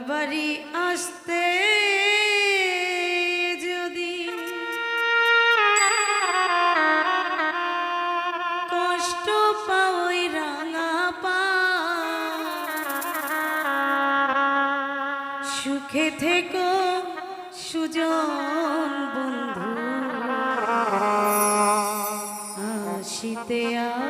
বাড়ি আসতে যদি কষ্ট পাওই রাঙা পা সুখে থেকো সুজন বন্ধু আসিতে আ